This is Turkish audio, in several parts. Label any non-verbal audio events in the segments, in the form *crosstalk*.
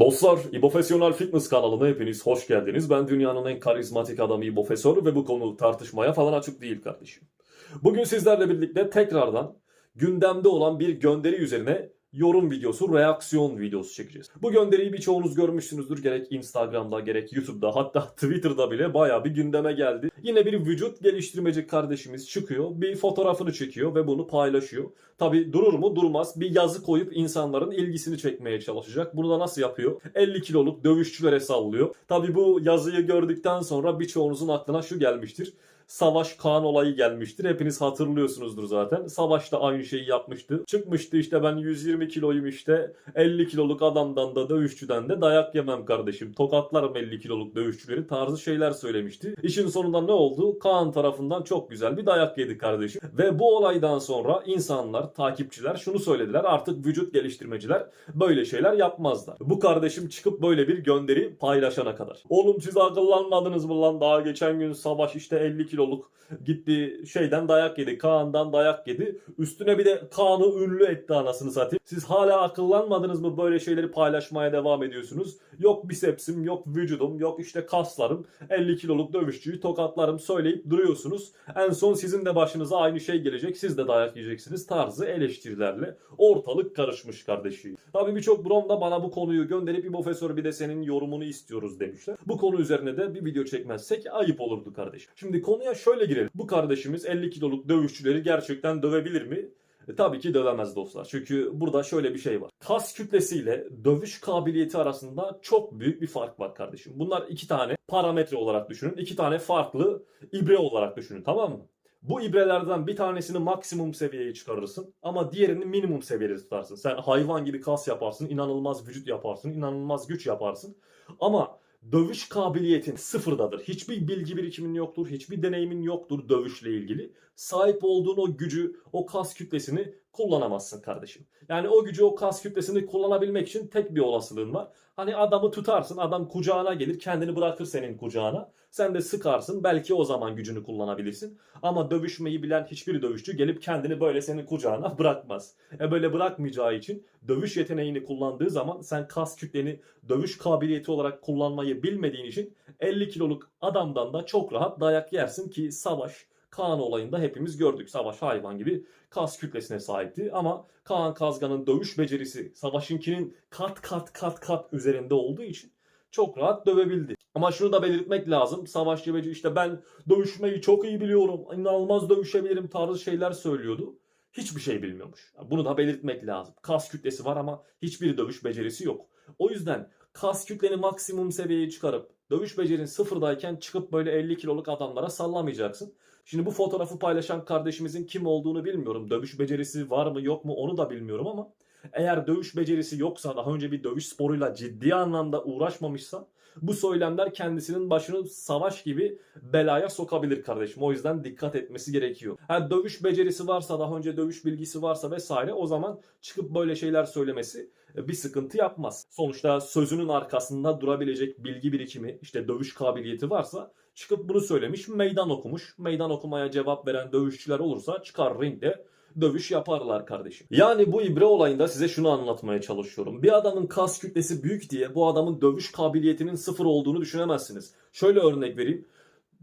Dostlar, İbofesyonel Fitness kanalına hepiniz hoş geldiniz. Ben dünyanın en karizmatik adamı İbofesör ve bu konu tartışmaya falan açık değil kardeşim. Bugün sizlerle birlikte tekrardan gündemde olan bir gönderi üzerine yorum videosu, reaksiyon videosu çekeceğiz. Bu gönderiyi birçoğunuz görmüşsünüzdür. Gerek Instagram'da, gerek YouTube'da, hatta *laughs* Twitter'da bile bayağı bir gündeme geldi. Yine bir vücut geliştirmeci kardeşimiz çıkıyor, bir fotoğrafını çekiyor ve bunu paylaşıyor. Tabi durur mu? Durmaz. Bir yazı koyup insanların ilgisini çekmeye çalışacak. Bunu da nasıl yapıyor? 50 kiloluk dövüşçülere sallıyor. Tabi bu yazıyı gördükten sonra birçoğunuzun aklına şu gelmiştir. Savaş Kaan olayı gelmiştir. Hepiniz hatırlıyorsunuzdur zaten. Savaş da aynı şeyi yapmıştı. Çıkmıştı işte ben 120 kiloyum işte 50 kiloluk adamdan da dövüşçüden de dayak yemem kardeşim. Tokatlarım 50 kiloluk dövüşçüleri tarzı şeyler söylemişti. İşin sonunda ne oldu? Kaan tarafından çok güzel bir dayak yedi kardeşim. Ve bu olaydan sonra insanlar, takipçiler şunu söylediler. Artık vücut geliştirmeciler böyle şeyler yapmazlar. Bu kardeşim çıkıp böyle bir gönderi paylaşana kadar. Oğlum siz akıllanmadınız mı lan? Daha geçen gün savaş işte 50 kiloluk gitti şeyden dayak yedi. Kaan'dan dayak yedi. Üstüne bir de Kaan'ı ünlü etti anasını satayım. Siz hala akıllanmadınız mı böyle şeyleri paylaşmaya devam ediyorsunuz? Yok bisepsim, yok vücudum, yok işte kaslarım. 50 kiloluk dövüşçüyü tokatlarım söyleyip duruyorsunuz. En son sizin de başınıza aynı şey gelecek. Siz de dayak yiyeceksiniz tarzı eleştirilerle. Ortalık karışmış kardeşim. Tabii birçok brom da bana bu konuyu gönderip bir profesör bir de senin yorumunu istiyoruz demişler. Bu konu üzerine de bir video çekmezsek ayıp olurdu kardeşim. Şimdi konuya şöyle girelim. Bu kardeşimiz 50 kiloluk dövüşçüleri gerçekten dövebilir mi? E, tabii ki dövemez dostlar. Çünkü burada şöyle bir şey var. Kas kütlesiyle dövüş kabiliyeti arasında çok büyük bir fark var kardeşim. Bunlar iki tane parametre olarak düşünün. iki tane farklı ibre olarak düşünün tamam mı? Bu ibrelerden bir tanesini maksimum seviyeye çıkarırsın ama diğerini minimum seviyede tutarsın. Sen hayvan gibi kas yaparsın, inanılmaz vücut yaparsın, inanılmaz güç yaparsın. Ama dövüş kabiliyetin sıfırdadır. Hiçbir bilgi birikimin yoktur, hiçbir deneyimin yoktur dövüşle ilgili. Sahip olduğun o gücü, o kas kütlesini kullanamazsın kardeşim. Yani o gücü, o kas kütlesini kullanabilmek için tek bir olasılığın var. Hani adamı tutarsın, adam kucağına gelir, kendini bırakır senin kucağına. Sen de sıkarsın, belki o zaman gücünü kullanabilirsin. Ama dövüşmeyi bilen hiçbir dövüşçü gelip kendini böyle senin kucağına *laughs* bırakmaz. E böyle bırakmayacağı için dövüş yeteneğini kullandığı zaman sen kas kütleni dövüş kabiliyeti olarak kullanmayı bilmediğin için 50 kiloluk adamdan da çok rahat dayak yersin ki savaş Kaan olayında hepimiz gördük. Savaş hayvan gibi kas kütlesine sahipti ama Kaan Kazgan'ın dövüş becerisi Savaş'ınkinin kat kat kat kat üzerinde olduğu için çok rahat dövebildi. Ama şunu da belirtmek lazım. Savaş Cebeci işte ben dövüşmeyi çok iyi biliyorum. inanılmaz dövüşebilirim tarzı şeyler söylüyordu. Hiçbir şey bilmiyormuş. Bunu da belirtmek lazım. Kas kütlesi var ama hiçbir dövüş becerisi yok. O yüzden kas kütleni maksimum seviyeye çıkarıp dövüş becerin sıfırdayken çıkıp böyle 50 kiloluk adamlara sallamayacaksın. Şimdi bu fotoğrafı paylaşan kardeşimizin kim olduğunu bilmiyorum. Dövüş becerisi var mı yok mu onu da bilmiyorum ama eğer dövüş becerisi yoksa daha önce bir dövüş sporuyla ciddi anlamda uğraşmamışsa bu söylemler kendisinin başını savaş gibi belaya sokabilir kardeşim. O yüzden dikkat etmesi gerekiyor. Ha, dövüş becerisi varsa daha önce dövüş bilgisi varsa vesaire o zaman çıkıp böyle şeyler söylemesi e, bir sıkıntı yapmaz. Sonuçta sözünün arkasında durabilecek bilgi birikimi işte dövüş kabiliyeti varsa çıkıp bunu söylemiş meydan okumuş. Meydan okumaya cevap veren dövüşçüler olursa çıkar ringde dövüş yaparlar kardeşim. Yani bu ibre olayında size şunu anlatmaya çalışıyorum. Bir adamın kas kütlesi büyük diye bu adamın dövüş kabiliyetinin sıfır olduğunu düşünemezsiniz. Şöyle örnek vereyim.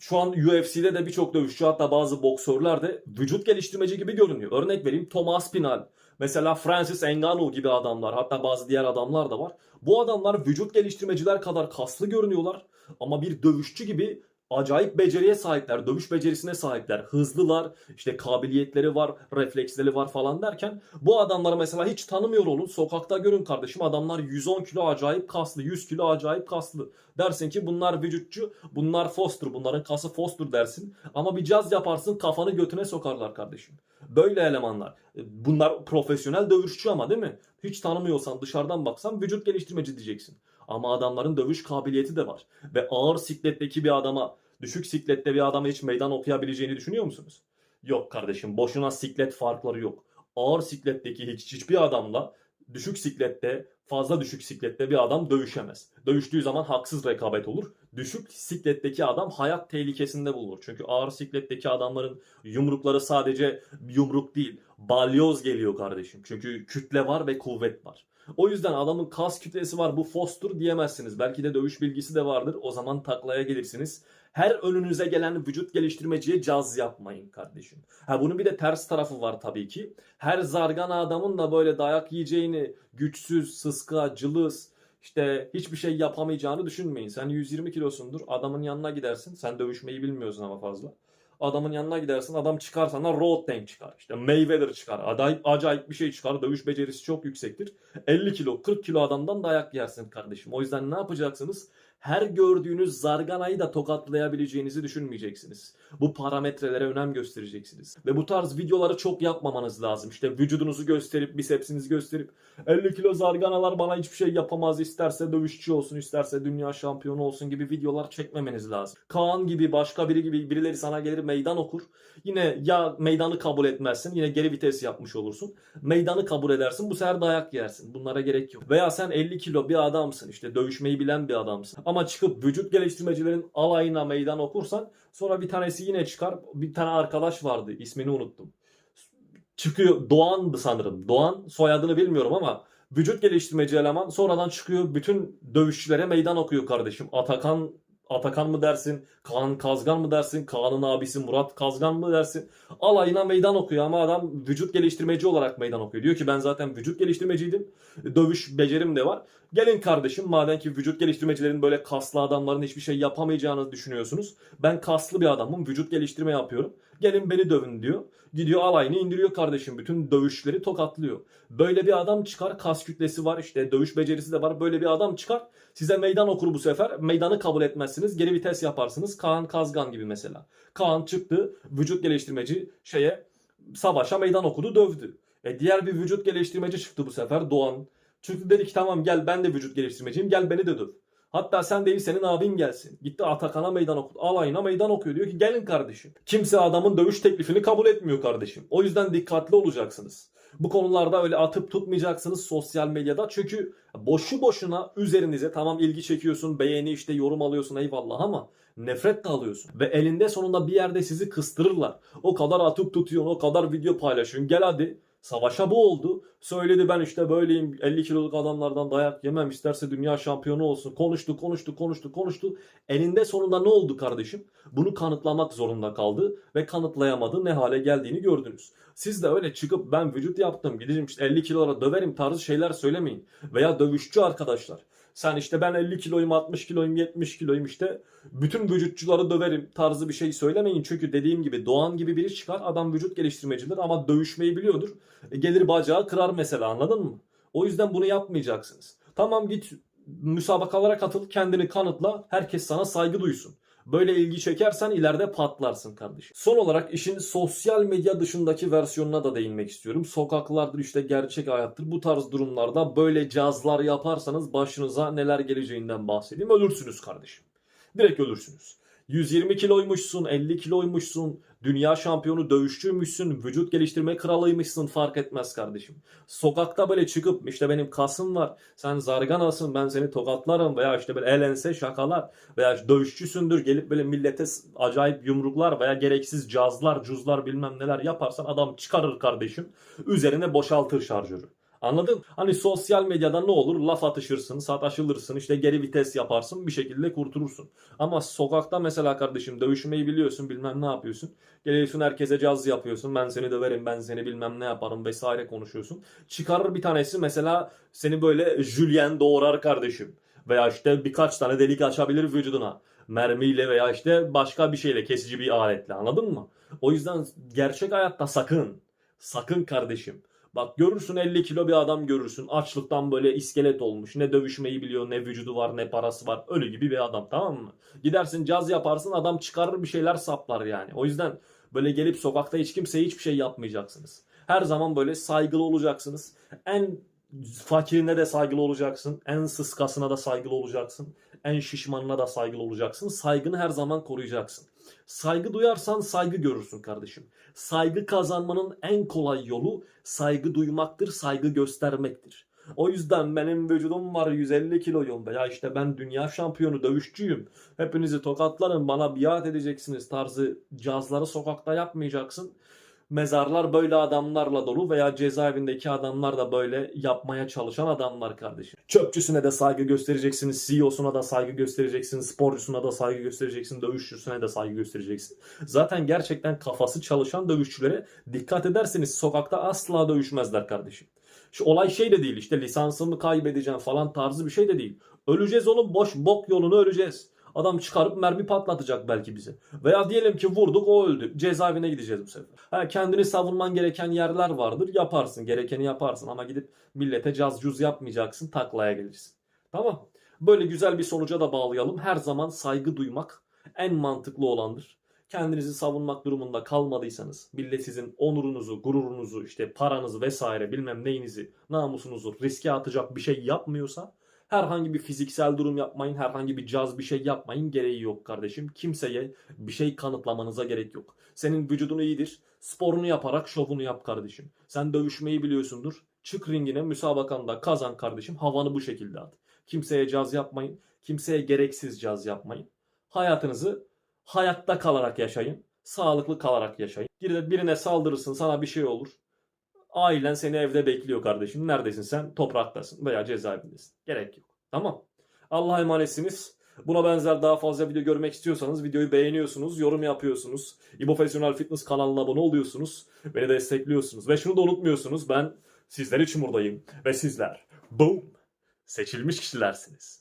Şu an UFC'de de birçok dövüşçü hatta bazı boksörler de vücut geliştirmeci gibi görünüyor. Örnek vereyim Thomas Pinal. Mesela Francis Ngannou gibi adamlar hatta bazı diğer adamlar da var. Bu adamlar vücut geliştirmeciler kadar kaslı görünüyorlar. Ama bir dövüşçü gibi acayip beceriye sahipler, dövüş becerisine sahipler, hızlılar, işte kabiliyetleri var, refleksleri var falan derken bu adamları mesela hiç tanımıyor olun. Sokakta görün kardeşim adamlar 110 kilo acayip kaslı, 100 kilo acayip kaslı. Dersin ki bunlar vücutçu, bunlar Foster, bunların kası Foster dersin. Ama bir caz yaparsın kafanı götüne sokarlar kardeşim. Böyle elemanlar. Bunlar profesyonel dövüşçü ama değil mi? Hiç tanımıyorsan dışarıdan baksan vücut geliştirmeci diyeceksin. Ama adamların dövüş kabiliyeti de var. Ve ağır sikletteki bir adama, düşük siklette bir adama hiç meydan okuyabileceğini düşünüyor musunuz? Yok kardeşim boşuna siklet farkları yok. Ağır sikletteki hiç hiçbir adamla düşük siklette, fazla düşük siklette bir adam dövüşemez. Dövüştüğü zaman haksız rekabet olur. Düşük sikletteki adam hayat tehlikesinde bulunur. Çünkü ağır sikletteki adamların yumrukları sadece yumruk değil, balyoz geliyor kardeşim. Çünkü kütle var ve kuvvet var. O yüzden adamın kas kütlesi var bu fostur diyemezsiniz. Belki de dövüş bilgisi de vardır. O zaman taklaya gelirsiniz. Her önünüze gelen vücut geliştirmeciye caz yapmayın kardeşim. Ha bunun bir de ters tarafı var tabii ki. Her zargana adamın da böyle dayak yiyeceğini, güçsüz, sıska, cılız, işte hiçbir şey yapamayacağını düşünmeyin. Sen 120 kilosundur. Adamın yanına gidersin. Sen dövüşmeyi bilmiyorsun ama fazla. Adamın yanına gidersin. Adam çıkar sana road tank çıkar. İşte Mayweather çıkar. Acayip, acayip bir şey çıkar. Dövüş becerisi çok yüksektir. 50 kilo, 40 kilo adamdan dayak yersin kardeşim. O yüzden ne yapacaksınız? Her gördüğünüz zarganayı da tokatlayabileceğinizi düşünmeyeceksiniz. Bu parametrelere önem göstereceksiniz. Ve bu tarz videoları çok yapmamanız lazım. İşte vücudunuzu gösterip, bisepsinizi gösterip 50 kilo zarganalar bana hiçbir şey yapamaz. İsterse dövüşçü olsun, isterse dünya şampiyonu olsun gibi videolar çekmemeniz lazım. Kaan gibi, başka biri gibi birileri sana gelir meydan okur. Yine ya meydanı kabul etmezsin, yine geri vites yapmış olursun. Meydanı kabul edersin, bu sefer dayak yersin. Bunlara gerek yok. Veya sen 50 kilo bir adamsın, işte dövüşmeyi bilen bir adamsın. Ama çıkıp vücut geliştirmecilerin alayına meydan okursan sonra bir tanesi yine çıkar. Bir tane arkadaş vardı, ismini unuttum çıkıyor Doğan'dı sanırım. Doğan soyadını bilmiyorum ama vücut geliştirmeci eleman sonradan çıkıyor bütün dövüşçülere meydan okuyor kardeşim. Atakan Atakan mı dersin? Kaan Kazgan mı dersin? Kaan'ın abisi Murat Kazgan mı dersin? Alayına meydan okuyor ama adam vücut geliştirmeci olarak meydan okuyor. Diyor ki ben zaten vücut geliştirmeciydim. Dövüş becerim de var. Gelin kardeşim madem ki vücut geliştirmecilerin böyle kaslı adamların hiçbir şey yapamayacağını düşünüyorsunuz. Ben kaslı bir adamım. Vücut geliştirme yapıyorum. Gelin beni dövün diyor. Gidiyor alayını indiriyor kardeşim. Bütün dövüşleri tokatlıyor. Böyle bir adam çıkar. Kas kütlesi var işte dövüş becerisi de var. Böyle bir adam çıkar. Size meydan okur bu sefer. Meydanı kabul etmezsiniz. Geri vites yaparsınız. Kaan Kazgan gibi mesela. Kaan çıktı. Vücut geliştirmeci şeye savaşa meydan okudu dövdü. E diğer bir vücut geliştirmeci çıktı bu sefer Doğan. Çıktı dedi ki tamam gel ben de vücut geliştirmeciyim gel beni de döv. Hatta sen değil senin abin gelsin. Gitti Atakan'a meydan okudu. Alayına meydan okuyor. Diyor ki gelin kardeşim. Kimse adamın dövüş teklifini kabul etmiyor kardeşim. O yüzden dikkatli olacaksınız. Bu konularda öyle atıp tutmayacaksınız sosyal medyada. Çünkü boşu boşuna üzerinize tamam ilgi çekiyorsun, beğeni işte yorum alıyorsun eyvallah ama nefret de alıyorsun. Ve elinde sonunda bir yerde sizi kıstırırlar. O kadar atıp tutuyorsun, o kadar video paylaşıyorsun. Gel hadi Savaşa bu oldu. Söyledi ben işte böyleyim 50 kiloluk adamlardan dayak yemem isterse dünya şampiyonu olsun. Konuştu konuştu konuştu konuştu. Elinde sonunda ne oldu kardeşim? Bunu kanıtlamak zorunda kaldı ve kanıtlayamadı ne hale geldiğini gördünüz. Siz de öyle çıkıp ben vücut yaptım gideceğim işte 50 kilolara döverim tarzı şeyler söylemeyin. Veya dövüşçü arkadaşlar. Sen işte ben 50 kiloyum, 60 kiloyum, 70 kiloyum işte bütün vücutçuları döverim tarzı bir şey söylemeyin. Çünkü dediğim gibi Doğan gibi biri çıkar adam vücut geliştirmecidir ama dövüşmeyi biliyordur. E, gelir bacağı kırar mesela anladın mı? O yüzden bunu yapmayacaksınız. Tamam git müsabakalara katıl kendini kanıtla herkes sana saygı duysun. Böyle ilgi çekersen ileride patlarsın kardeşim. Son olarak işin sosyal medya dışındaki versiyonuna da değinmek istiyorum. Sokaklardır işte gerçek hayattır. Bu tarz durumlarda böyle cazlar yaparsanız başınıza neler geleceğinden bahsedeyim. Ölürsünüz kardeşim. Direkt ölürsünüz. 120 kiloymuşsun, 50 kiloymuşsun, dünya şampiyonu dövüşçüymüşsün, vücut geliştirme kralıymışsın fark etmez kardeşim. Sokakta böyle çıkıp işte benim kasım var, sen zarganasın ben seni tokatlarım veya işte böyle elense şakalar veya dövüşçüsündür gelip böyle millete acayip yumruklar veya gereksiz cazlar, cuzlar bilmem neler yaparsan adam çıkarır kardeşim. Üzerine boşaltır şarjörü. Anladın? Hani sosyal medyada ne olur? Laf atışırsın, sataşılırsın, işte geri vites yaparsın, bir şekilde kurtulursun. Ama sokakta mesela kardeşim dövüşmeyi biliyorsun, bilmem ne yapıyorsun. Geliyorsun herkese caz yapıyorsun, ben seni döverim, ben seni bilmem ne yaparım vesaire konuşuyorsun. Çıkarır bir tanesi mesela seni böyle Julien doğrar kardeşim. Veya işte birkaç tane delik açabilir vücuduna. Mermiyle veya işte başka bir şeyle, kesici bir aletle anladın mı? O yüzden gerçek hayatta sakın, sakın kardeşim Bak görürsün 50 kilo bir adam görürsün. Açlıktan böyle iskelet olmuş. Ne dövüşmeyi biliyor, ne vücudu var, ne parası var. Ölü gibi bir adam tamam mı? Gidersin caz yaparsın adam çıkarır bir şeyler saplar yani. O yüzden böyle gelip sokakta hiç kimseye hiçbir şey yapmayacaksınız. Her zaman böyle saygılı olacaksınız. En fakirine de saygılı olacaksın. En sıskasına da saygılı olacaksın. En şişmanına da saygılı olacaksın. Saygını her zaman koruyacaksın. Saygı duyarsan saygı görürsün kardeşim. Saygı kazanmanın en kolay yolu saygı duymaktır, saygı göstermektir. O yüzden benim vücudum var 150 kiloyum veya işte ben dünya şampiyonu dövüşçüyüm. Hepinizi tokatlarım bana biat edeceksiniz tarzı cazları sokakta yapmayacaksın. Mezarlar böyle adamlarla dolu veya cezaevindeki adamlar da böyle yapmaya çalışan adamlar kardeşim. Çöpçüsüne de saygı göstereceksin, CEO'suna da saygı göstereceksin, sporcusuna da saygı göstereceksin, dövüşçüsüne de saygı göstereceksin. Zaten gerçekten kafası çalışan dövüşçülere dikkat ederseniz sokakta asla dövüşmezler kardeşim. Şu olay şey de değil işte lisansımı kaybedeceğim falan tarzı bir şey de değil. Öleceğiz oğlum boş bok yolunu öleceğiz. Adam çıkarıp mermi patlatacak belki bizi. Veya diyelim ki vurduk o öldü. Cezaevine gideceğiz bu sefer. Ha, kendini savunman gereken yerler vardır. Yaparsın. Gerekeni yaparsın. Ama gidip millete caz cuz yapmayacaksın. Taklaya gelirsin. Tamam. Böyle güzel bir sonuca da bağlayalım. Her zaman saygı duymak en mantıklı olandır. Kendinizi savunmak durumunda kalmadıysanız, millet sizin onurunuzu, gururunuzu, işte paranızı vesaire bilmem neyinizi, namusunuzu riske atacak bir şey yapmıyorsa herhangi bir fiziksel durum yapmayın, herhangi bir caz bir şey yapmayın gereği yok kardeşim. Kimseye bir şey kanıtlamanıza gerek yok. Senin vücudun iyidir. Sporunu yaparak şovunu yap kardeşim. Sen dövüşmeyi biliyorsundur. Çık ringine müsabakanda kazan kardeşim. Havanı bu şekilde at. Kimseye caz yapmayın. Kimseye gereksiz caz yapmayın. Hayatınızı hayatta kalarak yaşayın. Sağlıklı kalarak yaşayın. Birine, saldırırsın sana bir şey olur. Ailen seni evde bekliyor kardeşim. Neredesin sen? Topraktasın veya cezaevindesin. Gerek yok. Tamam. Allah'a emanetsiniz. Buna benzer daha fazla video görmek istiyorsanız videoyu beğeniyorsunuz, yorum yapıyorsunuz. İbofesyonel Fitness kanalına abone oluyorsunuz. Beni destekliyorsunuz. Ve şunu da unutmuyorsunuz. Ben sizler için buradayım. Ve sizler boom seçilmiş kişilersiniz.